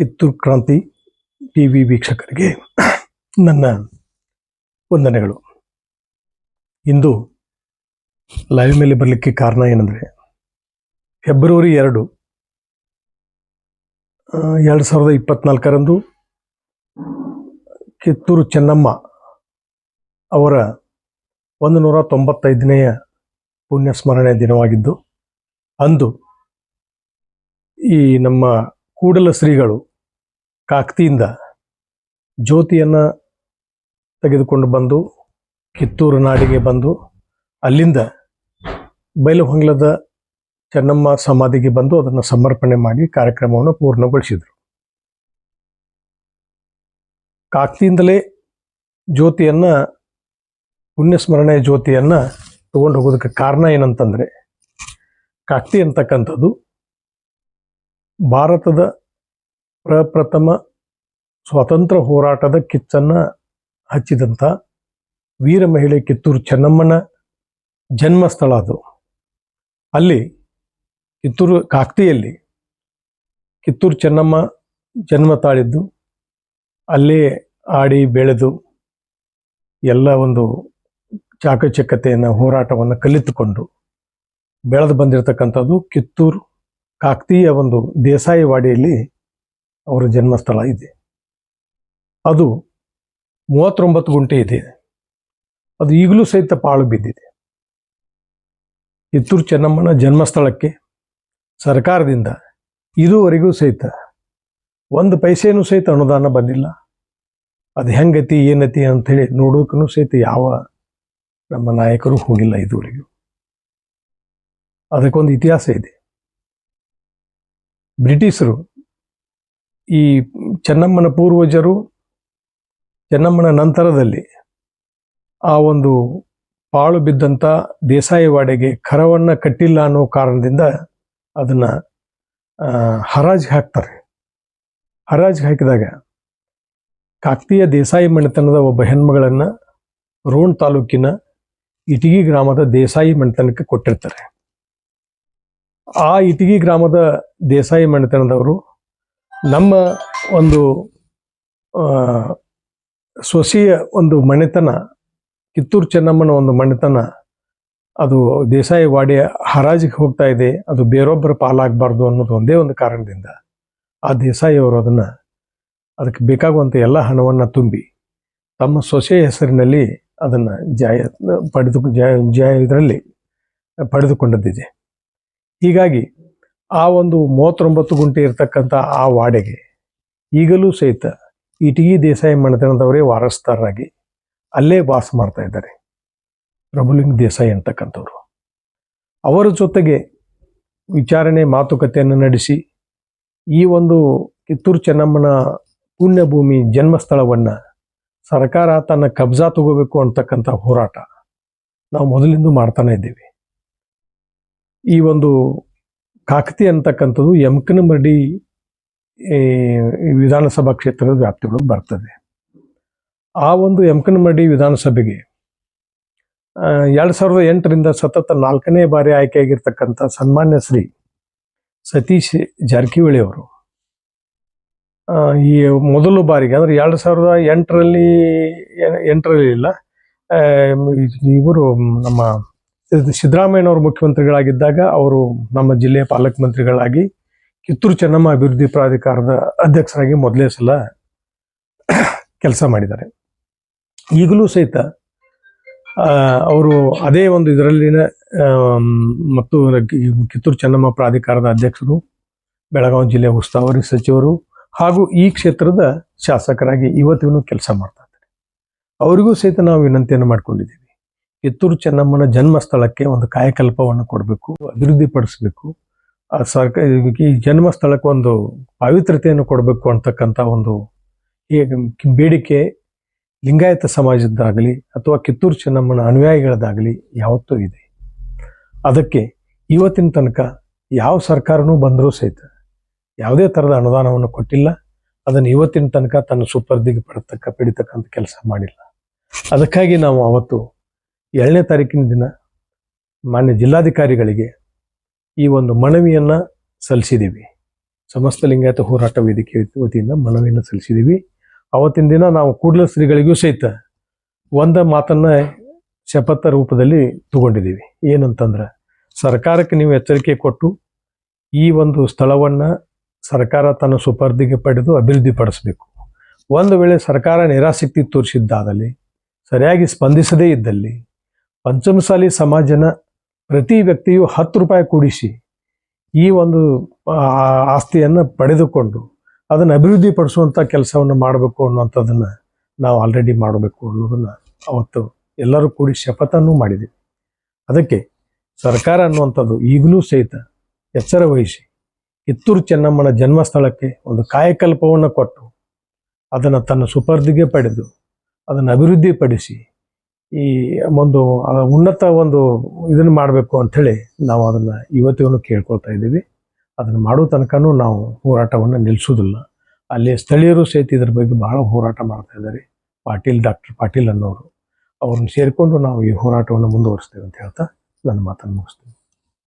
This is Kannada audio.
ಕಿತ್ತೂರು ಕ್ರಾಂತಿ ಟಿ ವಿ ವೀಕ್ಷಕರಿಗೆ ನನ್ನ ವಂದನೆಗಳು. ಇಂದು ಲೈವ್ ಮೇಲೆ ಬರಲಿಕ್ಕೆ ಕಾರಣ ಏನಂದರೆ ಫೆಬ್ರವರಿ ಎರಡು ಎರಡು ಸಾವಿರದ ಇಪ್ಪತ್ನಾಲ್ಕರಂದು ಕಿತ್ತೂರು ಚೆನ್ನಮ್ಮ ಅವರ ಒಂದು ನೂರ ತೊಂಬತ್ತೈದನೆಯ ಪುಣ್ಯ ಸ್ಮರಣೆ ದಿನವಾಗಿದ್ದು, ಅಂದು ಈ ನಮ್ಮ ಕೂಡಲ ಶ್ರೀಗಳು ಕಾಕ್ತಿಯಿಂದ ಜ್ಯೋತಿಯನ್ನು ತೆಗೆದುಕೊಂಡು ಬಂದು ಕಿತ್ತೂರು ನಾಡಿಗೆ ಬಂದು ಅಲ್ಲಿಂದ ಬೈಲಹೊಂಗ್ಲದ ಚೆನ್ನಮ್ಮ ಸಮಾಧಿಗೆ ಬಂದು ಅದನ್ನು ಸಮರ್ಪಣೆ ಮಾಡಿ ಕಾರ್ಯಕ್ರಮವನ್ನು ಪೂರ್ಣಗೊಳಿಸಿದರು. ಕಾಕ್ತಿಯಿಂದಲೇ ಜ್ಯೋತಿಯನ್ನು, ಪುಣ್ಯಸ್ಮರಣೆಯ ಜ್ಯೋತಿಯನ್ನು ತೊಗೊಂಡು ಹೋಗೋದಕ್ಕೆ ಕಾರಣ ಏನಂತಂದರೆ, ಕಾಕ್ತಿ ಅಂತಕ್ಕಂಥದ್ದು ಭಾರತದ ಪ್ರಪ್ರಥಮ ಸ್ವಾತಂತ್ರ್ಯ ಹೋರಾಟದ ಕಿಚ್ಚನ್ನು ಹಚ್ಚಿದಂಥ ವೀರ ಮಹಿಳೆ ಕಿತ್ತೂರು ಚೆನ್ನಮ್ಮನ ಜನ್ಮಸ್ಥಳ ಅದು. ಅಲ್ಲಿ ಕಿತ್ತೂರು ಕಾಕ್ತಿಯಲ್ಲಿ ಕಿತ್ತೂರು ಚೆನ್ನಮ್ಮ ಜನ್ಮ ತಾಳಿದ್ದು. ಅಲ್ಲೇ ಆಡಿ ಬೆಳೆದು ಎಲ್ಲ ಒಂದು ಚಾಕಚಕ್ಯತೆಯನ್ನು ಹೋರಾಟವನ್ನು ಕಲಿತುಕೊಂಡು ಬೆಳೆದು ಬಂದಿರತಕ್ಕಂಥದ್ದು ಕಿತ್ತೂರು ಕಾಕ್ತಿಯ ಒಂದು ದೇಸಾಯಿವಾಡಿಯಲ್ಲಿ ಅವರ ಜನ್ಮಸ್ಥಳ ಇದೆ. ಅದು ಮೂವತ್ತೊಂಬತ್ತು ಗುಂಟೆ ಇದೆ. ಅದು ಈಗಲೂ ಸಹಿತ ಪಾಳು ಬಿದ್ದಿದೆ. ಕಿತ್ತೂರು ಚೆನ್ನಮ್ಮನ ಜನ್ಮಸ್ಥಳಕ್ಕೆ ಸರ್ಕಾರದಿಂದ ಇದುವರೆಗೂ ಸಹಿತ ಒಂದು ಪೈಸೆನೂ ಸಹಿತ ಅನುದಾನ ಬಂದಿಲ್ಲ. ಅದು ಹೆಂಗತಿ, ಏನತಿ ಅಂಥೇಳಿ ನೋಡೋಕ್ಕೂ ಸಹಿತ ಯಾವ ನಮ್ಮ ನಾಯಕರು ಹೋಗಿಲ್ಲ ಇದುವರೆಗೂ. ಅದಕ್ಕೊಂದು ಇತಿಹಾಸ ಇದೆ. ಬ್ರಿಟಿಷರು ಈ ಚೆನ್ನಮ್ಮನ ಪೂರ್ವಜರು ಚೆನ್ನಮ್ಮನ ನಂತರದಲ್ಲಿ ಆ ಒಂದು ಪಾಳು ಬಿದ್ದಂಥ ದೇಸಾಯಿವಾಡೆಗೆ ಕರವನ್ನು ಕಟ್ಟಿಲ್ಲ ಅನ್ನೋ ಕಾರಣದಿಂದ ಅದನ್ನ ಹರಾಜಿಗೆ ಹಾಕ್ತಾರೆ. ಹರಾಜಿಗೆ ಹಾಕಿದಾಗ ಕಾಕ್ತಿಯ ದೇಸಾಯಿ ಮನೆತನದ ಒಬ್ಬ ಹೆಣ್ಮಗಳನ್ನು ರೋಣ್ ತಾಲೂಕಿನ ಇಟಗಿ ಗ್ರಾಮದ ದೇಸಾಯಿ ಮನೆತನಕ್ಕೆ ಕೊಟ್ಟಿರ್ತಾರೆ. ಆ ಇಟಗಿ ಗ್ರಾಮದ ದೇಸಾಯಿ ಮನೆತನದವರು ನಮ್ಮ ಒಂದು ಸೊಸೆಯ ಒಂದು ಮನೆತನ, ಕಿತ್ತೂರು ಚೆನ್ನಮ್ಮನ ಒಂದು ಮನೆತನ, ಅದು ದೇಸಾಯಿ ವಾಡಿಯ ಹರಾಜಿಗೆ ಹೋಗ್ತಾ ಇದೆ. ಅದು ಬೇರೊಬ್ಬರ ಪಾಲಾಗಬಾರ್ದು ಅನ್ನೋದು ಒಂದೇ ಒಂದು ಕಾರಣದಿಂದ ಆ ದೇಸಾಯಿ ಅವರು ಅದನ್ನು ಅದಕ್ಕೆ ಬೇಕಾಗುವಂಥ ಎಲ್ಲ ಹಣವನ್ನು ತುಂಬಿ ತಮ್ಮ ಸೊಸೆಯ ಹೆಸರಿನಲ್ಲಿ ಅದನ್ನು ಜಾಯ, ಪಡೆದು, ಜಾಯ ಜಾಯ ಇದರಲ್ಲಿ ಪಡೆದುಕೊಂಡದ್ದಿದೆ. ಹೀಗಾಗಿ ಆ ಒಂದು ಮೂವತ್ತೊಂಬತ್ತು ಗುಂಟೆ ಇರತಕ್ಕಂಥ ಆ ವಾಡೆಗೆ ಈಗಲೂ ಸಹಿತ ಇಟಗಿ ದೇಸಾಯಿ ಮನೆತನದವರೇ ವಾರಸ್ತಾರರಾಗಿ ಅಲ್ಲೇ ವಾಸ ಮಾಡ್ತಾ ಇದ್ದಾರೆ. ಪ್ರಭುಲಿಂಗ್ ದೇಸಾಯಿ ಅಂತಕ್ಕಂಥವ್ರು. ಅವರ ಜೊತೆಗೆ ವಿಚಾರಣೆ ಮಾತುಕತೆಯನ್ನು ನಡೆಸಿ ಈ ಒಂದು ಕಿತ್ತೂರು ಚೆನ್ನಮ್ಮನ ಪುಣ್ಯಭೂಮಿ ಜನ್ಮಸ್ಥಳವನ್ನು ಸರ್ಕಾರ ತನ್ನ ಕಬ್ಜಾ ತಗೋಬೇಕು ಅಂತಕ್ಕಂಥ ಹೋರಾಟ ನಾವು ಮೊದಲಿಂದ ಮಾಡ್ತಾನೆ ಇದ್ದೀವಿ. ಈ ಒಂದು ಕಾಕತಿ ಅಂತಕ್ಕಂಥದ್ದು ಯಮಕನಮರಡಿ ಈ ವಿಧಾನಸಭಾ ಕ್ಷೇತ್ರದ ವ್ಯಾಪ್ತಿಗಳು ಬರ್ತದೆ. ಆ ಒಂದು ಯಮಕನಮರಡಿ ವಿಧಾನಸಭೆಗೆ ಎರಡು ಸಾವಿರದ ಎಂಟರಿಂದ ಸತತ ನಾಲ್ಕನೇ ಬಾರಿ ಆಯ್ಕೆಯಾಗಿರ್ತಕ್ಕಂಥ ಸನ್ಮಾನ್ಯ ಶ್ರೀ ಸತೀಶ್ ಜಾರಕಿಹೊಳಿ ಅವರು ಈ ಮೊದಲು ಬಾರಿಗೆ, ಅಂದ್ರೆ ಎರಡು ಸಾವಿರದ ಎಂಟರಲ್ಲಿ ಎಂಟರಲ್ಲಿ ಇಲ್ಲ ಇವರು ನಮ್ಮ ಸಿದ್ದರಾಮಯ್ಯನವರು ಮುಖ್ಯಮಂತ್ರಿಗಳಾಗಿದ್ದಾಗ ಅವರು ನಮ್ಮ ಜಿಲ್ಲೆಯ ಪಾಲಕ ಮಂತ್ರಿಗಳಾಗಿ ಕಿತ್ತೂರು ಚೆನ್ನಮ್ಮ ಅಭಿವೃದ್ಧಿ ಪ್ರಾಧಿಕಾರದ ಅಧ್ಯಕ್ಷರಾಗಿ ಮೊದಲೇ ಸಲ ಕೆಲಸ ಮಾಡಿದ್ದಾರೆ. ಈಗಲೂ ಸಹಿತ ಅವರು ಅದೇ ಒಂದು ಇದರಲ್ಲಿನ ಮತ್ತು ಕಿತ್ತೂರು ಚೆನ್ನಮ್ಮ ಪ್ರಾಧಿಕಾರದ ಅಧ್ಯಕ್ಷರು, ಬೆಳಗಾವಿ ಜಿಲ್ಲೆಯ ಉಸ್ತುವಾರಿ ಸಚಿವರು ಹಾಗೂ ಈ ಕ್ಷೇತ್ರದ ಶಾಸಕರಾಗಿ ಇವತ್ತಿಗೂ ಕೆಲಸ ಮಾಡ್ತಾ ಇದ್ದಾರೆ. ಅವರಿಗೂ ಸಹಿತ ನಾವು ವಿನಂತಿಯನ್ನು ಮಾಡ್ಕೊಂಡಿದ್ದೀವಿ. ಕಿತ್ತೂರು ಚೆನ್ನಮ್ಮನ ಜನ್ಮಸ್ಥಳಕ್ಕೆ ಒಂದು ಕಾಯಕಲ್ಪವನ್ನು ಕೊಡಬೇಕು ಅಭಿವೃದ್ಧಿ ಪಡಿಸಬೇಕು ಆ ಸರ್ಕ, ಈ ಜನ್ಮಸ್ಥಳಕ್ಕೆ ಒಂದು ಪಾವಿತ್ರತೆಯನ್ನು ಕೊಡಬೇಕು ಅಂತಕ್ಕಂಥ ಒಂದು ಬೇಡಿಕೆ ಲಿಂಗಾಯತ ಸಮಾಜದ್ದಾಗಲಿ ಅಥವಾ ಕಿತ್ತೂರು ಚೆನ್ನಮ್ಮನ ಅನುಯಾಯಿಗಳದ್ದಾಗಲಿ ಯಾವತ್ತೂ ಇದೆ. ಅದಕ್ಕೆ ಇವತ್ತಿನ ತನಕ ಯಾವ ಸರ್ಕಾರನೂ ಬಂದರೂ ಸಹಿತ ಯಾವುದೇ ಥರದ ಅನುದಾನವನ್ನು ಕೊಟ್ಟಿಲ್ಲ. ಅದನ್ನು ಇವತ್ತಿನ ತನಕ ತನ್ನ ಸುಪರ್ದಿಗೆ ಪಡತಕ್ಕ, ಪಡಿತಕ್ಕಂಥ ಕೆಲಸ ಮಾಡಿಲ್ಲ. ಅದಕ್ಕಾಗಿ ನಾವು ಅವತ್ತು ಏಳನೇ ತಾರೀಕಿನ ದಿನ ಮಾನ್ಯ ಜಿಲ್ಲಾಧಿಕಾರಿಗಳಿಗೆ ಈ ಒಂದು ಮನವಿಯನ್ನು ಸಲ್ಲಿಸಿದ್ದೀವಿ ಸಮಸ್ತ ಲಿಂಗಾಯತ ಹೋರಾಟ ವೇದಿಕೆ ವತಿಯಿಂದ ಮನವಿಯನ್ನು ಸಲ್ಲಿಸಿದ್ದೀವಿ ಅವತ್ತಿನ ದಿನ ನಾವು ಕೂಡಲ ಶ್ರೀಗಳಿಗೂ ಸಹಿತ ಒಂದ ಮಾತನ್ನ ಶಪಥ ರೂಪದಲ್ಲಿ ತಗೊಂಡಿದ್ದೀವಿ ಏನಂತಂದ್ರೆ, ಸರ್ಕಾರಕ್ಕೆ ನೀವು ಎಚ್ಚರಿಕೆ ಕೊಟ್ಟು ಈ ಒಂದು ಸ್ಥಳವನ್ನ ಸರ್ಕಾರ ತನ್ನ ಸುಪರ್ದಿಗೆ ಪಡೆದು ಅಭಿವೃದ್ಧಿಪಡಿಸಬೇಕು ಒಂದು ವೇಳೆ ಸರ್ಕಾರ ನಿರಾಸಕ್ತಿ ತೋರಿಸಿದ್ದಾದಲ್ಲಿ, ಸರಿಯಾಗಿ ಸ್ಪಂದಿಸದೇ ಇದ್ದಲ್ಲಿ ಪಂಚಮಸಾಲಿ ಸಮಾಜನ ಪ್ರತಿ ವ್ಯಕ್ತಿಯು ಹತ್ತು ರೂಪಾಯಿ ಕೂಡಿಸಿ ಈ ಒಂದು ಆಸ್ತಿಯನ್ನು ಪಡೆದುಕೊಂಡು ಅದನ್ನು ಅಭಿವೃದ್ಧಿಪಡಿಸುವಂಥ ಕೆಲಸವನ್ನು ಮಾಡಬೇಕು ಅನ್ನುವಂಥದ್ದನ್ನು ನಾವು ಆಲ್ರೆಡಿ ಮಾಡಬೇಕು ಅನ್ನೋದನ್ನು ಅವತ್ತು ಎಲ್ಲರೂ ಕೂಡಿ ಶಪಥನೂ ಮಾಡಿದ್ದೀವಿ. ಅದಕ್ಕೆ ಸರ್ಕಾರ ಅನ್ನುವಂಥದ್ದು ಈಗಲೂ ಸಹಿತ ಎಚ್ಚರ ವಹಿಸಿ ಕಿತ್ತೂರು ಚೆನ್ನಮ್ಮನ ಜನ್ಮಸ್ಥಳಕ್ಕೆ ಒಂದು ಕಾಯಕಲ್ಪವನ್ನು ಕೊಟ್ಟು ಅದನ್ನು ತನ್ನ ಸುಪರ್ದಿಗೆ ಪಡೆದು ಅದನ್ನು ಅಭಿವೃದ್ಧಿಪಡಿಸಿ ಈ ಒಂದು ಉನ್ನತ ಒಂದು ಇದನ್ನು ಮಾಡಬೇಕು ಅಂಥೇಳಿ ನಾವು ಅದನ್ನು ಇವತ್ತಿಗೂ ಕೇಳ್ಕೊಳ್ತಾ ಇದ್ದೀವಿ. ಅದನ್ನು ಮಾಡೋ ತನಕನೂ ನಾವು ಹೋರಾಟವನ್ನು ನಿಲ್ಲಿಸೋದಿಲ್ಲ ಅಲ್ಲಿ ಸ್ಥಳೀಯರು ಸಹಿತ ಇದ್ರ ಬಗ್ಗೆ ಬಹಳ ಹೋರಾಟ ಮಾಡ್ತಾ ಇದ್ದಾರೆ. ಪಾಟೀಲ್, ಡಾಕ್ಟರ್ ಪಾಟೀಲ್ ಅನ್ನೋರು. ಅವ್ರನ್ನ ಸೇರಿಕೊಂಡು ನಾವು ಈ ಹೋರಾಟವನ್ನು ಮುಂದುವರಿಸ್ತೇವೆ ಅಂತ ಹೇಳ್ತಾ ನನ್ನ ಮಾತನ್ನು ಮುಗಿಸ್ತೀನಿ.